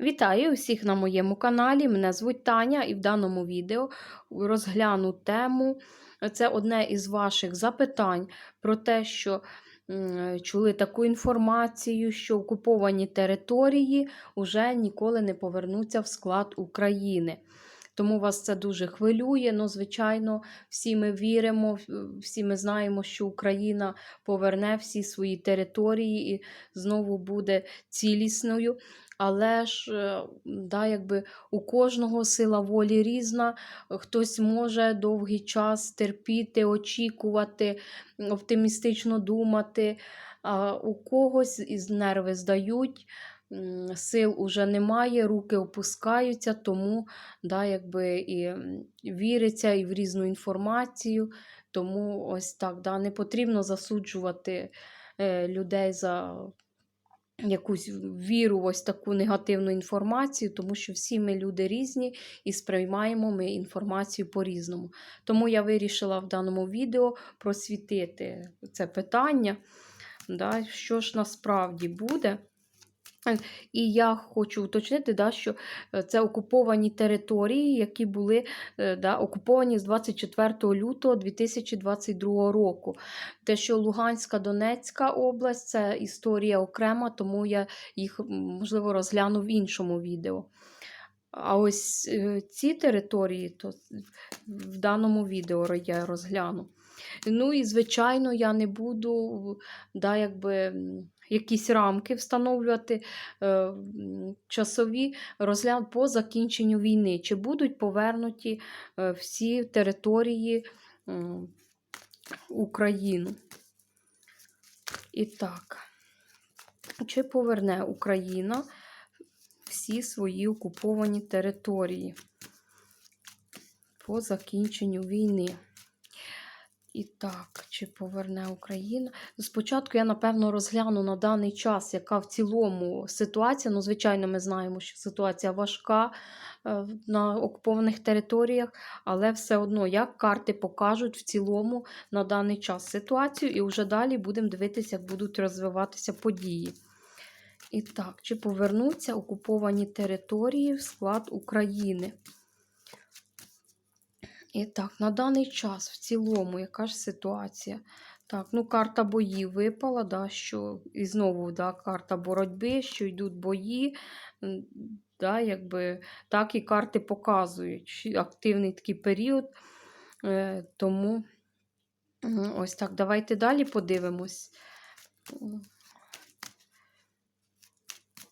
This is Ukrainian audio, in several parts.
Вітаю усіх на моєму каналі. Мене звуть Таня, і в даному відео розгляну тему. Це одне із ваших запитань про те, що чули таку інформацію, що окуповані території вже ніколи не повернуться в склад України. Тому вас це дуже хвилює. Ну, звичайно, всі ми віримо, всі ми знаємо, що Україна поверне всі свої території і знову буде цілісною. Але ж е, да, якби у кожного сила волі різна, хтось може довгий час терпіти, очікувати, оптимістично думати, а у когось із нерви здають, сил уже немає, руки опускаються, тому да, якби і віриться і в різну інформацію. Тому ось так да, не потрібно засуджувати е, людей за якусь віру ось таку негативну інформацію, тому що всі ми люди різні і сприймаємо ми інформацію по-різному. Тому я вирішила в даному відео просвітити це питання, да, що ж насправді буде. І я хочу уточнити, да, що е, це окуповані території, які були е, да, окуповані з 24 лютого 2022 року. Те, що Луганська, Донецька область це історія окрема, тому я їх, можливо, розгляну в іншому відео. А ось е, ці території, то в даному відео я розгляну. Ну і, звичайно, я не буду да, якби, якісь рамки встановлювати е, часові розгляд по закінченню війни, чи будуть повернуті е, всі території України. І так, чи поверне Україна всі свої окуповані території по закінченню війни? І так, чи поверне Україна? Спочатку я, напевно, розгляну на даний час, яка в цілому ситуація. Ну, звичайно, ми знаємо, що ситуація важка е, на окупованих територіях, але все одно, як карти покажуть в цілому на даний час ситуацію, і вже далі будемо дивитися, як будуть розвиватися події. І так, чи повернуться окуповані території в склад України? І так, на даний час в цілому, яка ж ситуація? Так, ну карта боїв випала, да, що і знову да, карта боротьби, що йдуть бої. да, якби, Так і карти показують активний такий період. Е, Тому ось так, давайте далі подивимось.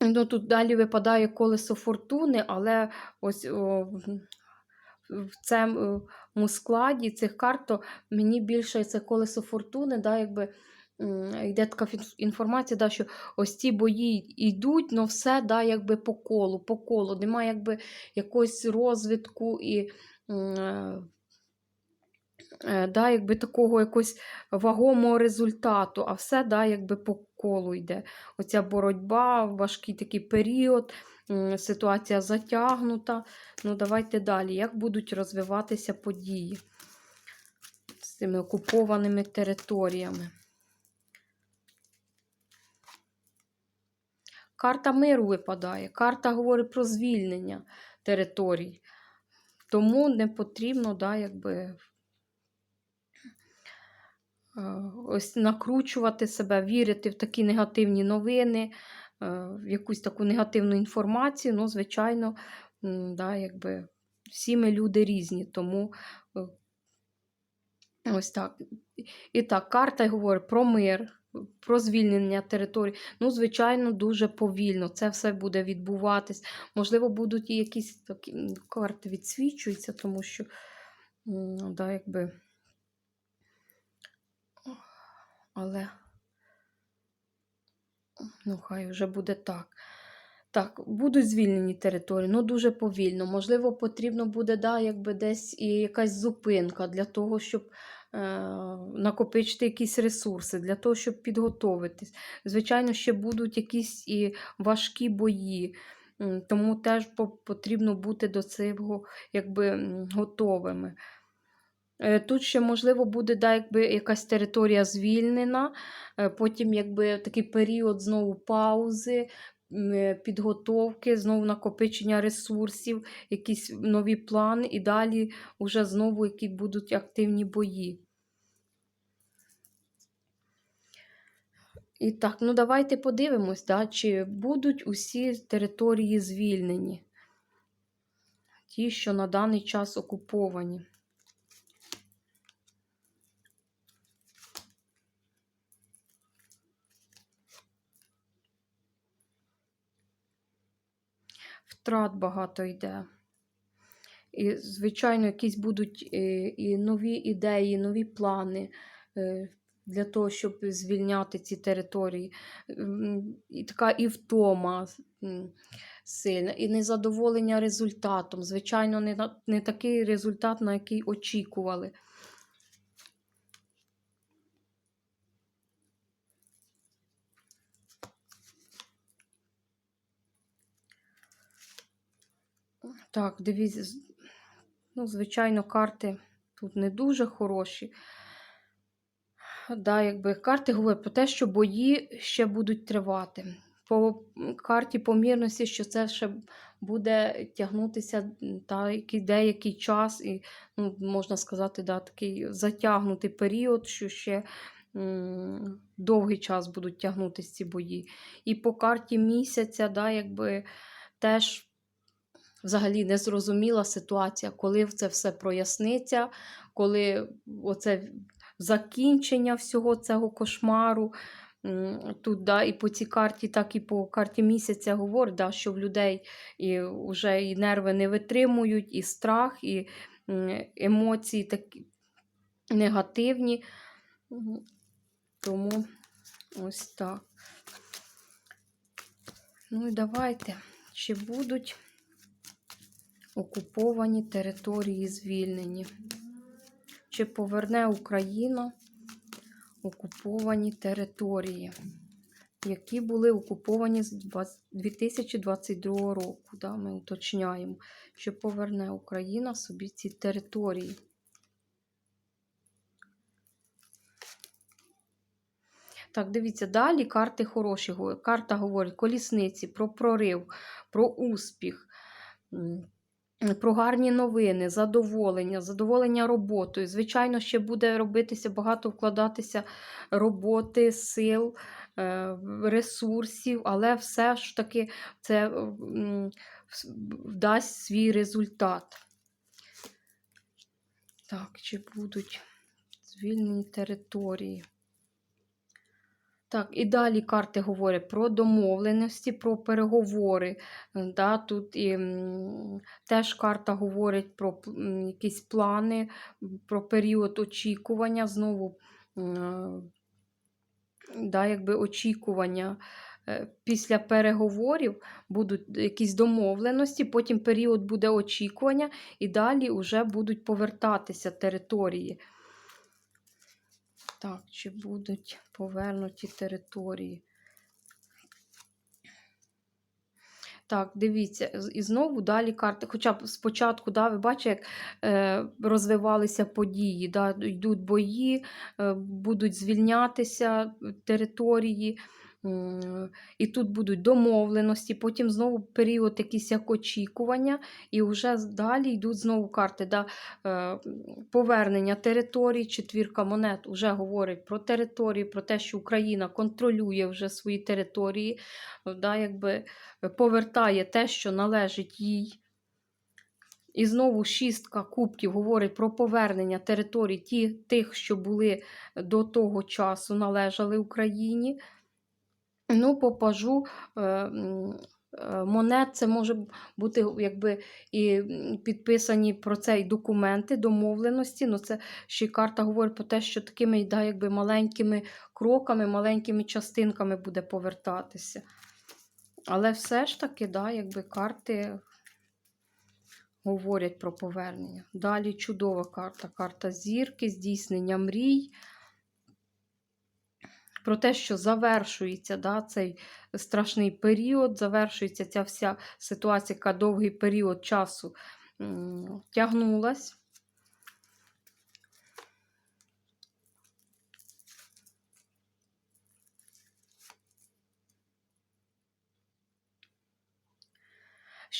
Ну, Тут далі випадає колесо фортуни, але ось о, в цьому складі цих карт, то мені більше це колесо фортуни, да, якби йде така інформація, да, що ось ці бої йдуть, але все да, якби по колу, по колу. Немає якби якогось розвитку і е, е, да, якби такого якогось вагомого результату, а все да, якби по колу йде. Оця боротьба, важкий такий період ситуація затягнута. Ну, давайте далі. Як будуть розвиватися події з цими окупованими територіями? Карта миру випадає. Карта говорить про звільнення територій. Тому не потрібно, да, якби, е, ось накручувати себе, вірити в такі негативні новини. Е, якусь таку негативну інформацію, ну, звичайно, да, якби всі ми люди різні, тому е, ось так. І так, карта говорить про мир. Про звільнення території, ну, звичайно, дуже повільно. Це все буде відбуватись. Можливо, будуть і якісь такі карти відсвічуються, тому що, да, якби. Але Ну, хай вже буде так. Так, будуть звільнені території, ну дуже повільно. Можливо, потрібно буде да, якби десь і якась зупинка для того, щоб е, накопичити якісь ресурси, для того, щоб підготовитись. Звичайно, ще будуть якісь і важкі бої, тому теж потрібно бути до цього якби, готовими. Е, тут ще, можливо, буде да, якби якась територія звільнена, е, потім якби такий період знову паузи, підготовки, знову накопичення ресурсів, якісь нові плани, і далі вже знову які будуть активні бої. І так, ну давайте подивимось, да, чи будуть усі території звільнені, ті, що на даний час окуповані. Втрат багато йде. І, звичайно, якісь будуть е, і нові ідеї, нові плани е, для того, щоб звільняти ці території. І така і втома сильна, і незадоволення результатом. Звичайно, не, не такий результат, на який очікували. Так, дивіться, ну, звичайно, карти тут не дуже хороші. Да, якби карти говорять про те, що бої ще будуть тривати. По карті помірності, що це ще буде тягнутися та, який, деякий час, і, ну, можна сказати, да, такий затягнутий період, що ще м, довгий час будуть тягнутися ці бої. І по карті місяця, да, якби теж взагалі незрозуміла ситуація, коли це все проясниться, коли оце закінчення всього цього кошмару. Тут да, і по цій карті, так і по карті місяця говорить, да, що в людей і вже і нерви не витримують, і страх, і емоції такі негативні. Тому ось так. Ну і давайте. Чи будуть окуповані території звільнені? Чи поверне Україна окуповані території, які були окуповані з 2022 року? Да, ми уточняємо, чи поверне Україна собі ці території. Так, дивіться, далі карти хороші. Карта говорить колісниці, про прорив, про успіх, про гарні новини, задоволення, задоволення роботою. Звичайно, ще буде робитися багато вкладатися роботи, сил, е, ресурсів, але все ж таки це м, дасть свій результат. Так, чи будуть звільнені території? Так, і далі карти говорять про домовленості, про переговори. Е, Да, тут і, м, теж карта говорить про якісь плани, про період очікування, знову е, да, якби очікування. Е, Після переговорів будуть якісь домовленості, потім період буде очікування, і далі вже будуть повертатися території. Так, чи будуть повернуті території? Так, дивіться, і знову далі карти. Хоча б спочатку, да, ви бачите, як е, розвивалися події, да, йдуть бої, е, будуть звільнятися території, і тут будуть домовленості, потім знову період якийсь як очікування, і вже далі йдуть знову карти. Да, е, повернення територій, четвірка монет вже говорить про території, про те, що Україна контролює вже свої території, да, якби повертає те, що належить їй. І знову шістка кубків говорить про повернення територій ті, тих, що були до того часу, належали Україні. Ну, по пажу е, е, монет це може бути якби і підписані про це і документи, домовленості. Ну, це ще й карта говорить про те, що такими да, якби маленькими кроками, маленькими частинками буде повертатися. Але все ж таки, да, якби карти говорять про повернення. Далі чудова карта. Карта зірки, здійснення мрій. Про те, що завершується да, цей страшний період, завершується ця вся ситуація, яка довгий період часу тягнулась.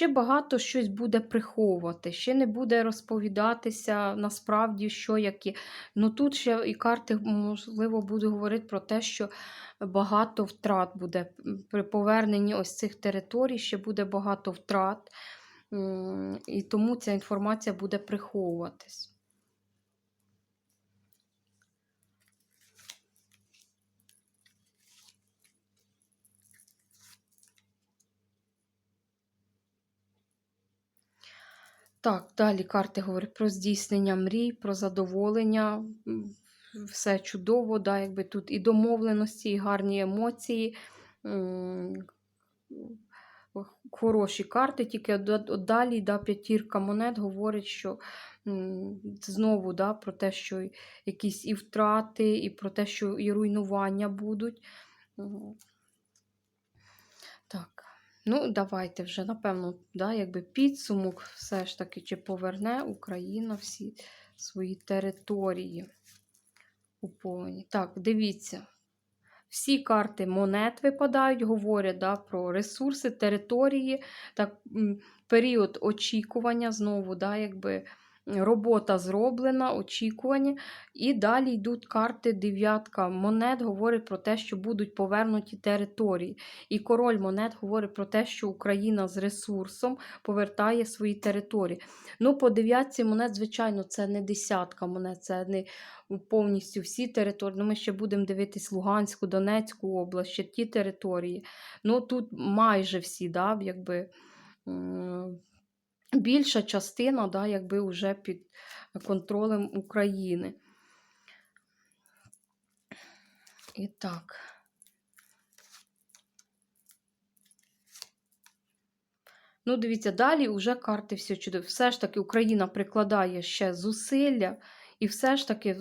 Ще багато щось буде приховувати, ще не буде розповідатися насправді, що які. Ну тут ще і карти, можливо, будуть говорити про те, що багато втрат буде при поверненні ось цих територій, ще буде багато втрат, і тому ця інформація буде приховуватись. Так, далі карти говорять про здійснення мрій, про задоволення. Все чудово, да, якби тут і домовленості, і гарні емоції. Хороші карти, тільки далі да, п'ятірка монет говорить, що знову да, про те, що якісь і втрати, і про те, що і руйнування будуть. Так. Ну, давайте вже, напевно, да, якби підсумок все ж таки, чи поверне Україна всі свої території у повні. Так, дивіться. Всі карти монет випадають, говорять да, про ресурси, території, так, період очікування, знову, да, якби робота зроблена, очікування. І далі йдуть карти дев'ятка монет, говорить про те, що будуть повернуті території. І король монет говорить про те, що Україна з ресурсом повертає свої території. Ну, по дев'ятці монет, звичайно, це не десятка монет, це не повністю всі території. Ну, ми ще будемо дивитись Луганську, Донецьку область, ще ті території. Ну, тут майже всі, да, якби. Більша частина, да, якби вже під контролем України. І так. Ну, дивіться, далі вже карти все чудові. Все ж таки Україна прикладає ще зусилля, і все ж таки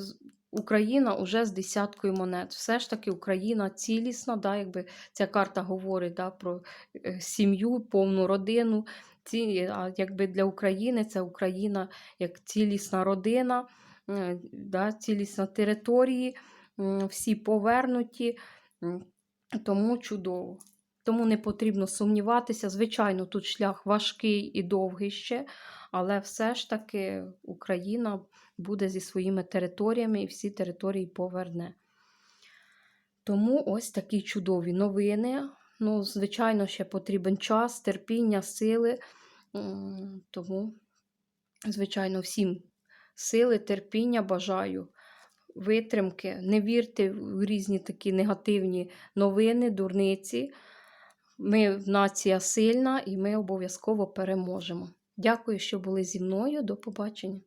Україна вже з десяткою монет. Все ж таки Україна цілісна, да, якби ця карта говорить да, про е, сім'ю, повну родину. Ці, якби для України це Україна як цілісна родина, е, да, цілісна території, всі повернуті, тому чудово. Тому не потрібно сумніватися. Звичайно, тут шлях важкий і довгий ще, але все ж таки Україна буде зі своїми територіями і всі території поверне. Тому ось такі чудові новини. Ну, звичайно, ще потрібен час, терпіння, сили. Тому, звичайно, всім сили, терпіння бажаю, витримки. Не вірте в різні такі негативні новини, дурниці. Ми нація сильна і ми обов'язково переможемо. Дякую, що були зі мною. До побачення.